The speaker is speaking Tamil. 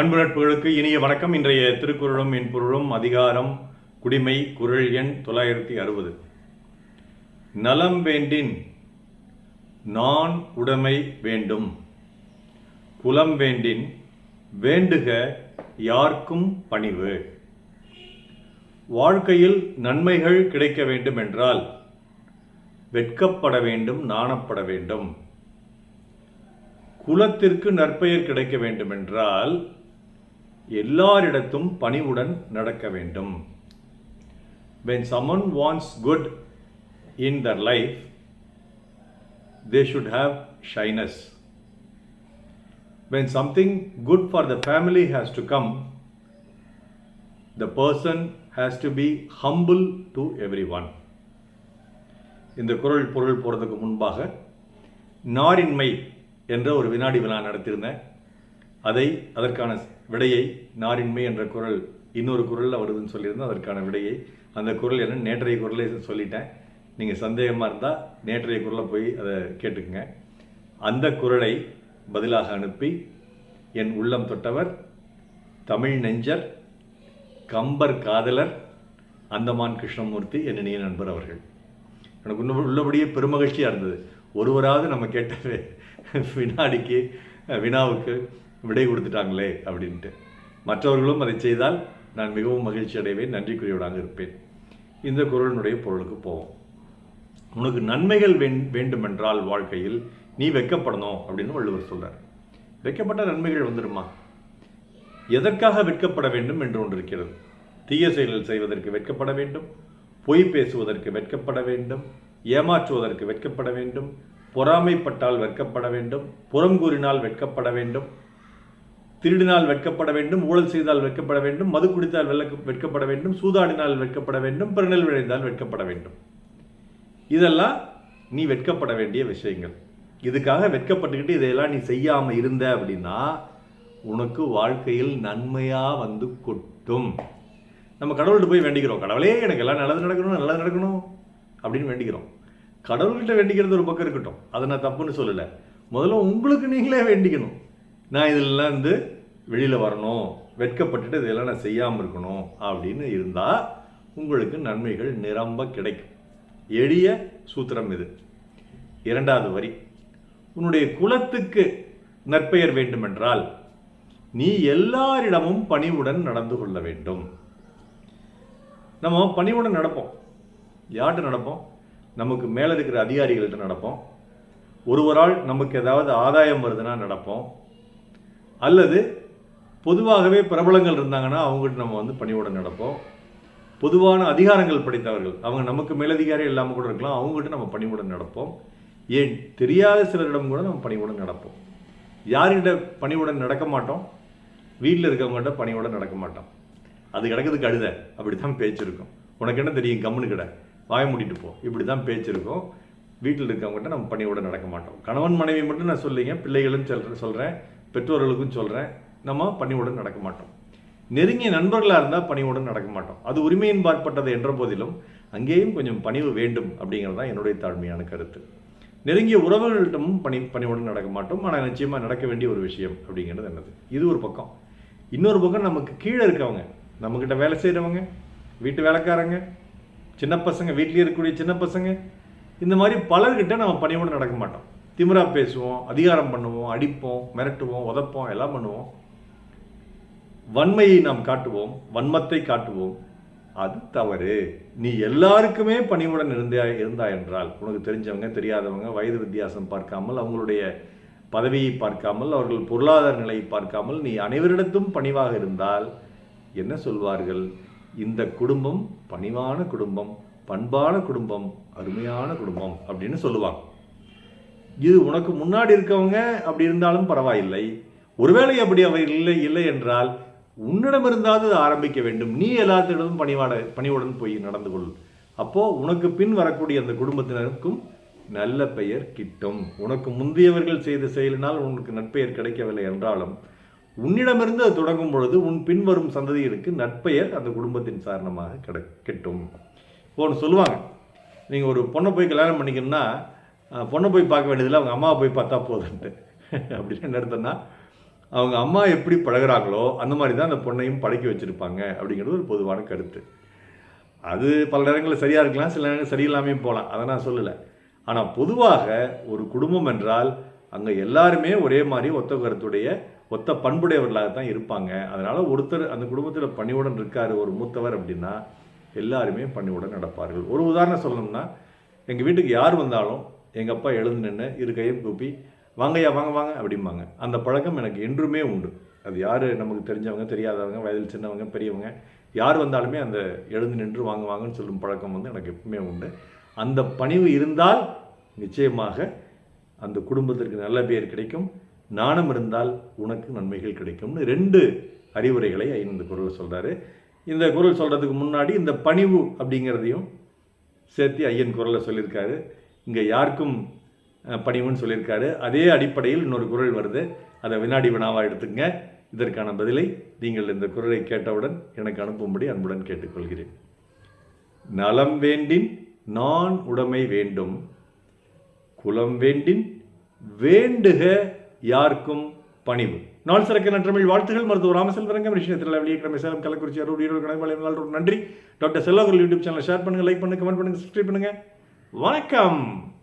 அன்பு நட்புகளுக்கு இனிய வணக்கம். இன்றைய திருக்குறளும் என் பொருளும் அதிகாரம் குடிமை குரல் எண் தொள்ளாயிரத்தி அறுபது. நலம் வேண்டின் நான் உடைமை வேண்டும். குலம் வேண்டின் வேண்டுக யார்க்கும் பணிவு. வாழ்க்கையில் நன்மைகள் கிடைக்க வேண்டும் என்றால் வெட்கப்பட வேண்டும் நாணப்பட வேண்டும். குலத்திற்கு நற்பெயர் கிடைக்க வேண்டுமென்றால் எல்லாரிடத்தும் பணிவுடன் நடக்க வேண்டும் when someone wants good in their life they should have shyness when something good for the family has to come the person has to be humble to every one இந்த குரல் பொருள் போகிறதுக்கு முன்பாக நாரின்மை என்ற ஒரு வினாடி வினா நடத்தியிருந்தேன் அதை அதற்கான விடையை நாரின்மை என்ற குரல் இன்னொரு குரலில் வருதுன்னு சொல்லியிருந்தேன் அதற்கான விடையை. அந்த குரல் என்ன? நேற்றைய குரலை சொல்லிட்டேன். நீங்கள் சந்தேகமாக இருந்தால் நேற்றைய குரலை போய் அதை கேட்டுக்குங்க. அந்த குரலை பதிலாக அனுப்பி என் உள்ளம் தொட்டவர் தமிழ் நெஞ்சர் கம்பர் காதலர் அந்தமான் கிருஷ்ணமூர்த்தி என் இனிய நண்பர் அவர்கள். எனக்கு இன்னும் உள்ளபடியே பெருமகிழ்ச்சியாக இருந்தது. ஒருவராவது நம்ம கேட்ட வினாடிக்கு வினாவுக்கு விடை கொடுத்துட்டாங்களே அப்படின்ட்டு. மற்றவர்களும் அதை செய்தால் நான் மிகவும் மகிழ்ச்சி அடைவேன் நன்றிக்குரியவனாக இருப்பேன். இந்த குரலினுடைய பொருளுக்கு போவோம். உனக்கு நன்மைகள் வேண்டுமென்றால் வாழ்க்கையில் நீ வெட்கப்படணும் அப்படின்னு வள்ளுவர் சொல்றார். வெட்கப்பட்ட நன்மைகள் வந்துடுமா? எதற்காக வெட்கப்பட வேண்டும் என்று ஒன்று இருக்கிறது. தீய செயல்கள் செய்வதற்கு வெட்கப்பட வேண்டும் பொய் பேசுவதற்கு வெட்கப்பட வேண்டும் ஏமாற்றுவதற்கு வெட்கப்பட வேண்டும் பொறாமைப்பட்டால் வெட்கப்பட வேண்டும் புறம் கூறினால் வெட்கப்பட வேண்டும் திருடினால் வெட்கப்பட வேண்டும் ஊழல் செய்தால் வெட்கப்பட வேண்டும் மது குடித்தால் வெள்ளக்க- வெட்கப்பட வேண்டும் சூதாடினால் வெட்கப்பட வேண்டும் பிறநெல் விளைந்தால் வெட்கப்பட வேண்டும். இதெல்லாம் நீ வெட்கப்பட வேண்டிய விஷயங்கள். இதுக்காக வெட்கப்பட்டுக்கிட்டு இதையெல்லாம் நீ செய்யாமல் இருந்த அப்படின்னா உனக்கு வாழ்க்கையில் நன்மையாக வந்து கொட்டும். நம்ம கடவுள்கிட்ட போய் வேண்டிக்கிறோம். கடவுளே எனக்கு எல்லாம் நல்லது நடக்கணும் நல்லது நடக்கணும் அப்படின்னு வேண்டிக்கிறோம். கடவுள்கிட்ட வேண்டிக்கிறது ஒரு பக்கம் இருக்கட்டும். அதை நான் தப்புன்னு சொல்லலை. முதல்ல உங்களுக்கு நீங்களே வேண்டிக்கணும். நான் இதெல்லாம் வந்து வெளியில் வரணும். வெட்கப்பட்டுட்டு இதெல்லாம் நான் செய்யாமல் இருக்கணும் அப்படின்னு இருந்தால் உங்களுக்கு நன்மைகள் நிரம்ப கிடைக்கும். எளிய சூத்திரம் இது. இரண்டாவது வரி. உன்னுடைய குலத்துக்கு நற்பெயர் வேண்டுமென்றால் நீ எல்லாரிடமும் பணிவுடன் நடந்து கொள்ள வேண்டும். நம்ம பணிவுடன் நடப்போம். யார்கிட்ட நடப்போம்? நமக்கு மேலே இருக்கிற அதிகாரிகள்கிட்ட நடப்போம். ஒருவரால் நமக்கு ஏதாவது ஆதாயம் வருதுன்னா நடப்போம். அல்லது பொதுவாகவே பிரபலங்கள் இருந்தாங்கன்னா அவங்ககிட்ட நம்ம வந்து பணிவுடன் நடப்போம். பொதுவான அதிகாரங்கள் படைத்தவர்கள் அவங்க நமக்கு மேலதிகாரி இல்லாமல் கூட இருக்கலாம் அவங்ககிட்ட நம்ம பணிவுடன் நடப்போம். ஏன்? தெரியாத சிலரிடம் கூட நம்ம பணிவுடன் நடப்போம். யார்கிட்ட பணிவுடன் நடக்க மாட்டோம்? வீட்டில் இருக்கவங்ககிட்ட பணிவுடன் நடக்க மாட்டோம். அது கிடக்கிறதுக்கு அழுத அப்படி தான் பேச்சிருக்கும் உனக்கு என்ன தெரியும் கம்முன்னு கடை வாய மூடிட்டு போ இப்படி தான் பேச்சிருக்கோம் வீட்டில் இருக்கவங்ககிட்ட நம்ம பணியோட நடக்க மாட்டோம். கணவன் மனைவி மட்டும் நான் சொல்லிங்க பிள்ளைகளும் சொல்கிறேன் சொல்கிறேன் பெற்றோர்களுக்கும் சொல்கிறேன் நம்ம பணிவுடன் நடக்க மாட்டோம். நெருங்கிய நண்பர்களாக இருந்தால் பணிவுடன் நடக்க மாட்டோம். அது உரிமையின் பார்ப்பட்டது என்ற போதிலும் அங்கேயும் கொஞ்சம் பணிவு வேண்டும் அப்படிங்கிறது தான் என்னுடைய தாழ்மையான கருத்து. நெருங்கிய உறவுகளிடமும் பணி பணிவுடன் நடக்க மாட்டோம். ஆனால் நிச்சயமாக நடக்க வேண்டிய ஒரு விஷயம் அப்படிங்கிறது என்னது? இது ஒரு பக்கம். இன்னொரு பக்கம் நமக்கு கீழே இருக்கவங்க நம்மக்கிட்ட வேலை செய்கிறவங்க வீட்டு வேலைக்காரங்க சின்ன பசங்க வீட்லேயே இருக்கக்கூடிய சின்ன பசங்க இந்த மாதிரி பலர்கிட்ட நம்ம பணிவுடன் நடக்க மாட்டோம். திமிரா பேசுவோம் அதிகாரம் பண்ணுவோம் அடிப்போம் மிரட்டுவோம் உதப்போம் எல்லாம் பண்ணுவோம். வன்மையை நாம் காட்டுவோம் வன்மத்தை காட்டுவோம். அது தவறு. நீ எல்லாருக்குமே பணிவுடன் இருந்தா இருந்தா என்றால் உனக்கு தெரிஞ்சவங்க தெரியாதவங்க வயது வித்தியாசம் பார்க்காமல் அவங்களுடைய பதவியை பார்க்காமல் அவர்கள் பொருளாதார நிலையை பார்க்காமல் நீ அனைவரிடத்தும் பணிவாக இருந்தால் என்ன சொல்வார்கள்? இந்த குடும்பம் பணிவான குடும்பம் பண்பான குடும்பம் அருமையான குடும்பம் அப்படின்னு சொல்லுவாங்க. இது உனக்கு முன்னாடி இருக்கவங்க அப்படி இருந்தாலும் பரவாயில்லை. ஒருவேளை அப்படி அவை இல்லை இல்லை என்றால் உன்னிடமிருந்தாவது ஆரம்பிக்க வேண்டும். நீ எல்லாத்திடமும் பணிவாட பணிவுடன் போய் நடந்து கொள். அப்போ உனக்கு பின் வரக்கூடிய அந்த குடும்பத்தினருக்கும் நல்ல பெயர் கிட்டும். உனக்கு முந்தியவர்கள் செய்த செயலினால் உனக்கு நட்பெயர் கிடைக்கவில்லை என்றாலும் உன்னிடமிருந்து அது தொடங்கும் பொழுது உன் பின்வரும் சந்ததிகளுக்கு நட்பெயர் அந்த குடும்பத்தின் காரணமாக கிடை கிட்டும். இப்போ ஒன்று சொல்லுவாங்க. நீங்கள் ஒரு பொண்ணை போய் கல்யாணம் பண்ணிக்கணும்னா பொண்ணை போய் பார்க்க வேண்டியதில்லை அவங்க அம்மாவை போய் பார்த்தா போதுன்ட்டு அப்படின்னு என்ன அர்த்தம்னா அவங்க அம்மா எப்படி பழகுறாங்களோ அந்த மாதிரி தான் அந்த பொண்ணையும் பழக்கி வச்சுருப்பாங்க அப்படிங்கிறது ஒரு பொதுவான கருத்து. அது பல நேரங்களில் சரியாக இருக்கலாம் சில நேரங்கள் சரியில்லாமையும் போகலாம். அதை நான் சொல்லலை. ஆனால் பொதுவாக ஒரு குடும்பம் என்றால் அங்கே எல்லாருமே ஒரே மாதிரி ஒத்த கருத்துடைய ஒத்த பண்புடையவர்களாக தான் இருப்பாங்க. அதனால் ஒருத்தர் அந்த குடும்பத்தில் பணிவுடன் இருக்கார் ஒரு மூத்தவர் அப்படின்னா எல்லாருமே பணிவுடன் நடப்பார்கள். ஒரு உதாரணம் சொல்லணும்னா எங்கள் வீட்டுக்கு யார் வந்தாலும் எங்கள் அப்பா எழுந்து நின்று இரு கையும் கூப்பி வாங்கய்யா வாங்க வாங்க அப்படிம்பாங்க. அந்த பழக்கம் எனக்கு என்றுமே உண்டு. அது யார் நமக்கு தெரிஞ்சவங்க தெரியாதவங்க வயதில் சின்னவங்க பெரியவங்க யார் வந்தாலுமே அந்த எழுந்து நின்று வாங்க வாங்கன்னு சொல்லும் பழக்கம் வந்து எனக்கு எப்பவுமே உண்டு. அந்த பணிவு இருந்தால் நிச்சயமாக அந்த குடும்பத்திற்கு நல்ல பேர் கிடைக்கும். நாணம் இருந்தால் உனக்கு நன்மைகள் கிடைக்கும்னு ரெண்டு அறிவுரைகளை இந்த குரல் சொல்கிறாரு இந்த குரல் சொல்கிறதுக்கு முன்னாடி இந்த பணிவு அப்படிங்கிறதையும் சேர்த்து ஐயன் குரலை சொல்லியிருக்காரு. இங்கே யாருக்கும் பணிவுன்னு சொல்லியிருக்காரு. அதே அடிப்படையில் இன்னொரு குரல் வருது. அதை வினாடி வினாவாக எடுத்துங்க இதற்கான பதிலை நீங்கள் இந்த குரலை கேட்டவுடன் எனக்கு அனுப்பும்படி அன்புடன் கேட்டுக்கொள்கிறேன். நலம் வேண்டின் நான் உடைமை வேண்டும். குலம் வேண்டின் வேண்டுக யாருக்கும் பணிவு. நாள் சிறக்க நற்றமிழ் வாழ்த்துகள். மருத்துவர் ராமசெல்வரங்கம் விஷயத்தில் வெளியே சேலம் கள்ளக்குறிச்சி அரூர் ஈரோடு கணக்கு நன்றி. டாக்டர் செல்வாகுல் யூடியூப் சேனலை ஷேர் பண்ணுங்கள் லைக் பண்ணுங்கள் கமெண்ட் பண்ணுங்கள் சப்ஸ்கிரைப் பண்ணுங்கள் வணக்கம்.